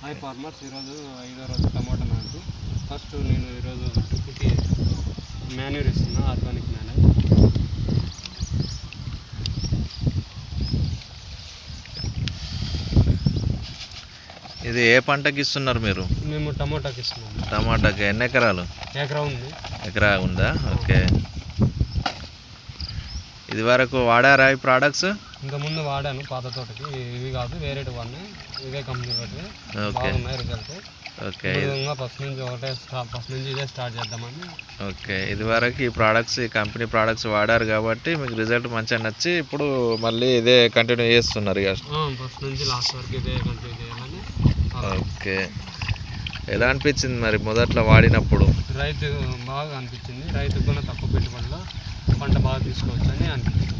Hi farmers ఈరోజు ఐదో రోజు టమాటా నాటు. ఫస్ట్ నేను ఈరోజు ట్రిప్కి మాన్యూర్ ఇస్తున్నా ఆర్గానిక్ మాన్యూర్ ఇది ఏ పంటకి ఇస్తున్నారు మీరు? మేము టమాటాకి ఇస్తున్నాము. టమాటాకి? ఎన్ని ఎకరాలు? ఎకరా ఉంది. ఎకరా ఉందా? ఓకే. ఇది వరకు వాడారా ఈ ప్రోడక్ట్స్ ఇంకా ముందు వాడాను పాత తోటకి. ఇవి కాదు వేరే వాడినాయి ఇవే కంపెనీ పెట్టి ఓకే. బాగున్నాయి రిజల్ట్ ఓకే. ఫస్ట్ నుంచి ఒకటే ఫస్ట్ నుంచి ఇదే స్టార్ట్ చేద్దామని. ఓకే. ఇది వరకు ఈ ప్రోడక్ట్స్ ఈ కంపెనీ ప్రోడక్ట్స్ వాడారు కాబట్టి మీకు రిజల్ట్ మంచిగా నచ్చి ఇప్పుడు మళ్ళీ ఇదే కంటిన్యూ చేస్తున్నారు ఫస్ట్ నుంచి లాస్ట్ వరకు ఇదే కంటిన్యూ చేయాలని. ఓకే. ఎలా అనిపించింది మరి మొదట్లో వాడినప్పుడు? రైతు బాగా అనిపించింది. రైతుకు కూడా తక్కువ పెట్టుబడిలో పంట బాగా తీసుకోవచ్చు అని అనిపించింది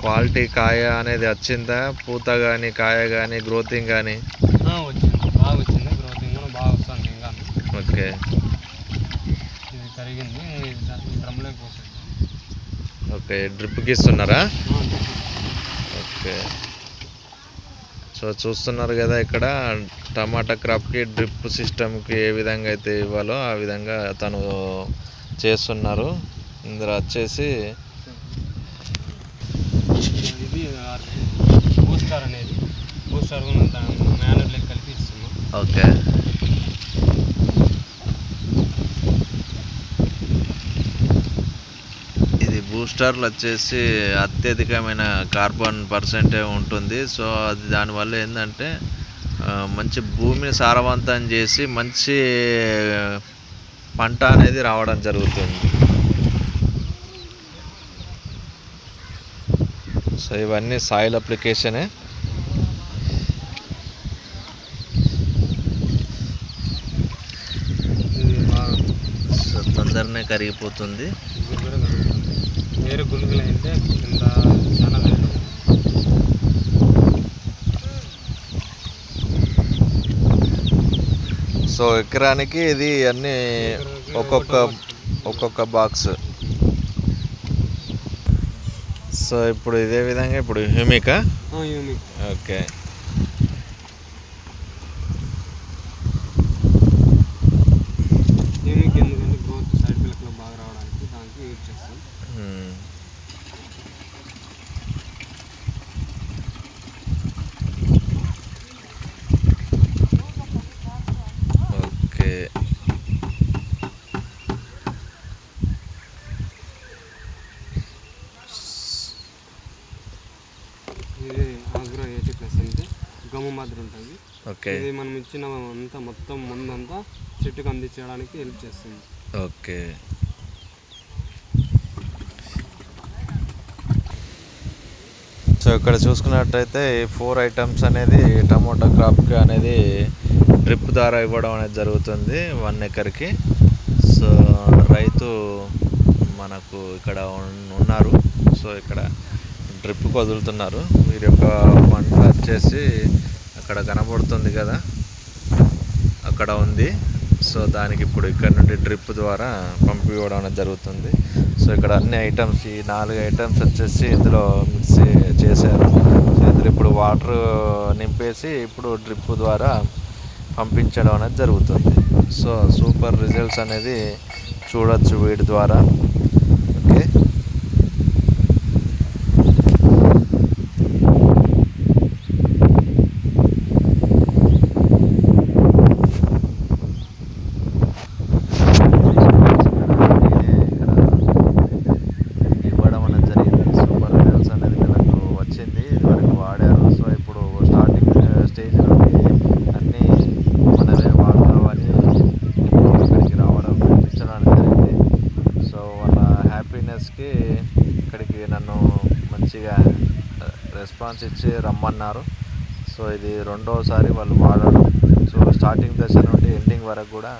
క్వాలిటీ కాయ అనేది వచ్చిందా? పూత కానీ కాయ కానీ గ్రోతింగ్ కానీ వచ్చింది. బాగా వచ్చింది. గ్రోతింగ్ కూడా బాగా వస్తుంది ఇంకా. ఓకే. ఇది కరిగింది. డ్రమ్లోకి పోసింది ఓకే. డ్రిప్కి ఇస్తున్నారా? ఓకే. సో చూస్తున్నారు కదా ఇక్కడ టమాటా క్రాప్కి డ్రిప్ సిస్టమ్కి ఏ విధంగా అయితే ఇవ్వాలో ఆ విధంగా తను చేస్తున్నారు. ఇందులో వచ్చేసి ఇది బూస్టర్ అనేది బూస్టర్ కూడా దాని మేనర్లోకి కలిపి ఇస్తున్నాం ఓకే ఇది బూస్టర్లు వచ్చేసి అత్యధికమైన కార్బన్ పర్సెంటే ఉంటుంది. సో అది దానివల్ల ఏంటంటే మంచి భూమిని సారవంతం చేసి మంచి పంట అనేది రావడం జరుగుతుంది. సో ఇవన్నీ సాయిల్ అప్లికేషనే. తొందరనే కరిగిపోతుంది. వేరే గురుగులు అయితే కింద చాలా అవుతుంది సో ఎకరానికి ఇది అన్ని ఒక్కొక్క ఒక్కొక్క బాక్స్. సో ఇప్పుడు ఇదే విధంగా ఇప్పుడు హ్యూమికా. ఓకే. ఇది ఆగ్రో ఎయిటీ ప్లస్ అంటే గమ్ము మాదిరి ఉంటుంది. ఓకే. ఇది మనం ఇచ్చిన అంతా మొత్తం ముందంతా చెట్టుకు అందించడానికి హెల్ప్ చేస్తుంది. ఓకే. సో ఇక్కడ చూసుకున్నట్టయితే ఈ ఫోర్ ఐటమ్స్ అనేది టమోటా క్రాప్కి అనేది డ్రిప్ ద్వారా ఇవ్వడం అనేది జరుగుతుంది వన్ ఎకర్కి. సో రైతు మనకు ఇక్కడ ఉన్- ఉన్నారు. సో ఇక్కడ ట్రిప్కి వదులుతున్నారు. వీరి యొక్క పంట వచ్చేసి అక్కడ కనబడుతుంది కదా? అక్కడ ఉంది. సో దానికి ఇప్పుడు ఇక్కడ నుండి డ్రిప్ ద్వారా పంపివ్వడం అనేది జరుగుతుంది. సో ఇక్కడ అన్ని ఐటమ్స్ ఈ నాలుగు ఐటమ్స్ వచ్చేసి ఇందులో మిక్స్ చేశారు. సో ఇందులో ఇప్పుడు వాటర్ నింపేసి ఇప్పుడు డ్రిప్ ద్వారా పంపించడం అనేది జరుగుతుంది. సో సూపర్ రిజల్ట్స్ అనేది చూడొచ్చు వీటి ద్వారా ఓకే ఇవ్వడం అనేది జరిగింది సూపర్ రిజల్ట్స్ అనేది వీళ్ళకు వచ్చింది ఇదివరకు వాడారు సో ఇప్పుడు స్టార్టింగ్ స్టేజ్ నుండి అన్నీ మనమే వాడతామని ఇప్పుడు ఇక్కడికి రావడం పంపించడం జరిగింది సో వాళ్ళ హ్యాపీనెస్కి ఇక్కడికి నన్ను మంచిగా రెస్పాన్స్ ఇచ్చి రమ్మన్నారు. సో ఇది రెండోసారి వాళ్ళు వాడడం. సో స్టార్టింగ్ దశ నుండి ఎండింగ్ వరకు కూడా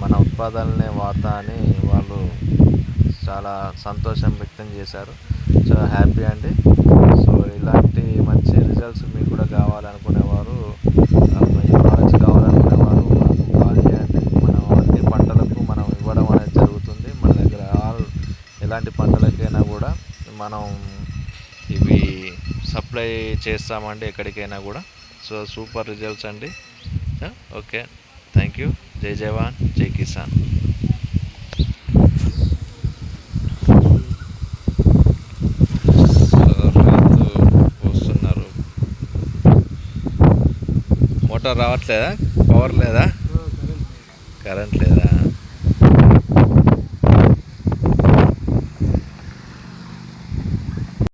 మన ఉత్పాదాలనే వాడతా అని వాళ్ళు చాలా సంతోషం వ్యక్తం చేశారు. సో హ్యాపీ అండి. సో ఇలాంటి మంచి రిజల్ట్స్ మీకు కూడా కావాలనుకునేవారు ఆ, ప్రోడక్ట్స్ కావాలనుకునేవారు కాల్ చేయండి మనం అన్ని పంటలకు మనం ఇవ్వడం అనేది జరుగుతుంది. మన దగ్గర ఆల్ ఎలాంటి పంటలకైనా కూడా మనం ఇవి సప్లై చేస్తామండి ఎక్కడికైనా కూడా. సో సూపర్ రిజల్ట్స్ అండి. ఓకే. Thank you. జై జవాన్ జై కిసాన్. మోటార్ రావట్లేదా? పవర్ లేదా? కరెంట్ లేదా?